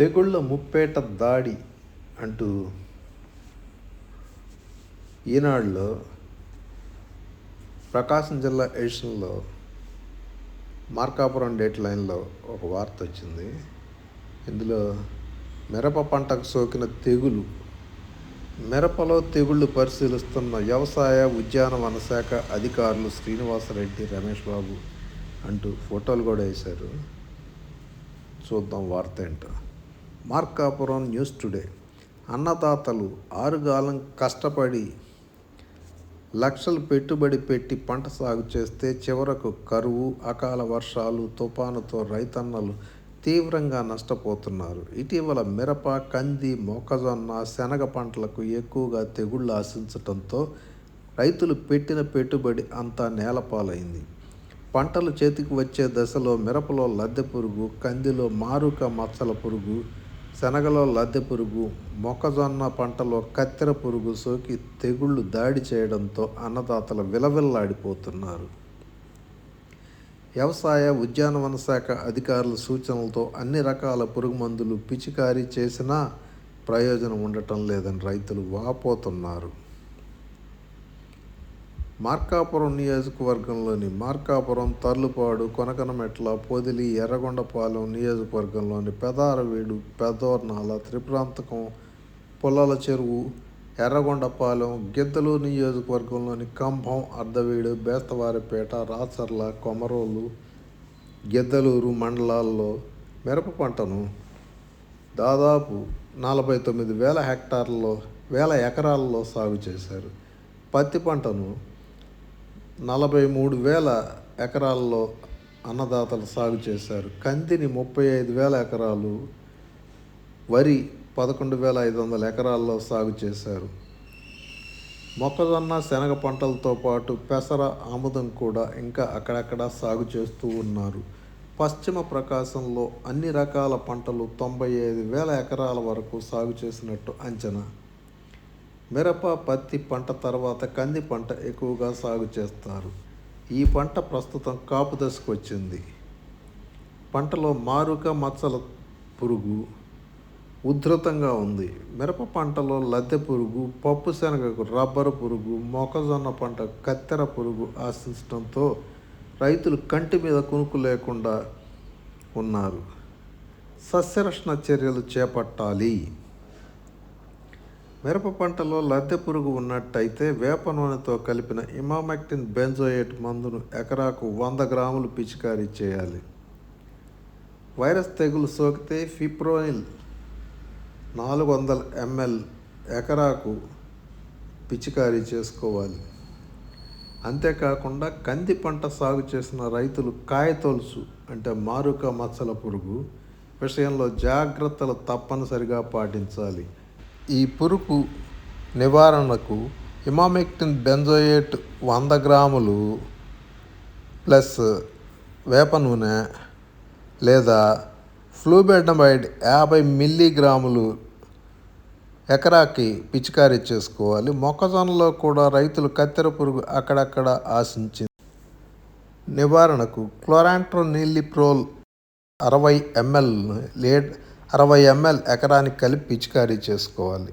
తెగుళ్ళ ముప్పేట దాడి అంటూ ఈనాడులో ప్రకాశం జిల్లా ఎడిషన్లో మార్కాపురం డేట్ లైన్లో ఒక వార్త వచ్చింది. ఇందులో మిరప పంటకు సోకిన తెగులు మిరపలో తెగుళ్ళు పరిశీలిస్తున్న వ్యవసాయ ఉద్యానవన శాఖ అధికారులు శ్రీనివాసరెడ్డి రమేష్ బాబు అంటూ ఫోటోలు కూడా వేశారు. చూద్దాం వార్త ఏంటో. Markapuram news today. అన్నదాతలు ఆరుగాలం కష్టపడి లక్షలు పెట్టుబడి పెట్టి పంట సాగు చేస్తే చివరకు కరువు అకాల వర్షాలు తుఫానుతో రైతన్నలు తీవ్రంగా నష్టపోతున్నారు. ఇటీవల మిరప కంది మొక్కజొన్న శనగ పంటలకు ఎక్కువగా తెగుళ్ళు ఆశించటంతో రైతులు పెట్టిన పెట్టుబడి అంతా నేలపాలైంది. పంటలు చేతికి వచ్చే దశలో మిరపలో లద్దె పురుగు కందిలో మారుక మచ్చల పురుగు శనగలో లద్దె పురుగు మొక్కజొన్న పంటలో కత్తెర పురుగు సోకి తెగుళ్ళు దాడి చేయడంతో అన్నదాతలు విలవిల్లాడిపోతున్నారు. వ్యవసాయ ఉద్యానవన శాఖ అధికారుల సూచనలతో అన్ని రకాల పురుగు మందులు పిచికారీ చేసినా ప్రయోజనం ఉండటం లేదని రైతులు వాపోతున్నారు. మార్కాపురం నియోజకవర్గంలోని మార్కాపురం తర్లుపాడు కొనకనమెట్ల పొదిలి ఎర్రగొండపాలెం నియోజకవర్గంలోని పెదారవీడు పెదోర్నాల త్రిప్రాంతకం పుల్లల చెరువు ఎర్రగొండపాలెం గిద్దలు నియోజకవర్గంలోని కంభం అర్ధవీడు బేస్తవారిపేట రాచర్ల కొమరోలు గిద్దలూరు మండలాల్లో మిరప పంటను దాదాపు నలభై తొమ్మిది వేల హెక్టార్లలో వేల ఎకరాల్లో సాగు చేశారు. పత్తి పంటను నలభై మూడు వేల ఎకరాల్లో అన్నదాతలు సాగు చేశారు. కందిని ముప్పై ఐదు వేల ఎకరాలు వరి పదకొండు వేల ఐదు వందల ఎకరాల్లో సాగు చేశారు. మొక్కజొన్న శనగ పంటలతో పాటు పెసర ఆముదం కూడా ఇంకా అక్కడక్కడ సాగు చేస్తూ ఉన్నారు. పశ్చిమ ప్రకాశంలో అన్ని రకాల పంటలు తొంభై ఐదు వేల ఎకరాల వరకు సాగు చేసినట్టు అంచనా. మిరప పత్తి పంట తర్వాత కంది పంట ఎక్కువగా సాగు చేస్తారు. ఈ పంట ప్రస్తుతం కాపు దశకు వచ్చింది. పంటలో మారుక మచ్చల పురుగు ఉధృతంగా ఉంది. మిరప పంటలో లద్దె పురుగు పప్పు శనగకు రబ్బరు పురుగు మొక్కజొన్న పంట కత్తెర పురుగు ఆశించడంతో రైతులు కంటి మీద కునుకు లేకుండా ఉన్నారు. సస్యరక్షణ చర్యలు చేపట్టాలి. మిరప పంటలో లద్దె పురుగు ఉన్నట్టయితే వేప నూనెతో కలిపిన ఇమామెక్టిన్ బెంజోయేట్ మందును ఎకరాకు వంద గ్రాములు పిచికారీ చేయాలి. వైరస్ తెగులు సోకితే ఫిప్రోనిల్ నాలుగు వందల ఎంఎల్ ఎకరాకు పిచికారీ చేసుకోవాలి. అంతేకాకుండా కంది పంట సాగు చేసిన రైతులు కాయతొలుసు అంటే మారుక మచ్చల పురుగు విషయంలో జాగ్రత్తలు తప్పనిసరిగా పాటించాలి. ఈ పురుగు నివారణకు ఇమామెక్టిన్ బెంజోయేట్ వంద గ్రాములు ప్లస్ వేప నూనె లేదా ఫ్లూబెడమైడ్ యాభై మిల్లీగ్రాములు ఎకరాకి పిచికారీ చేసుకోవాలి. మొక్కజొన్నలో కూడా రైతులు కత్తెర పురుగు అక్కడక్కడ ఆశించింది. నివారణకు క్లోరాంట్రోనిలిప్రోల్ అరవై ఎంఎల్ లేడ్ అరవై ఎంఎల్ ఎకరానికి కలిపి పిచికారీ చేసుకోవాలి.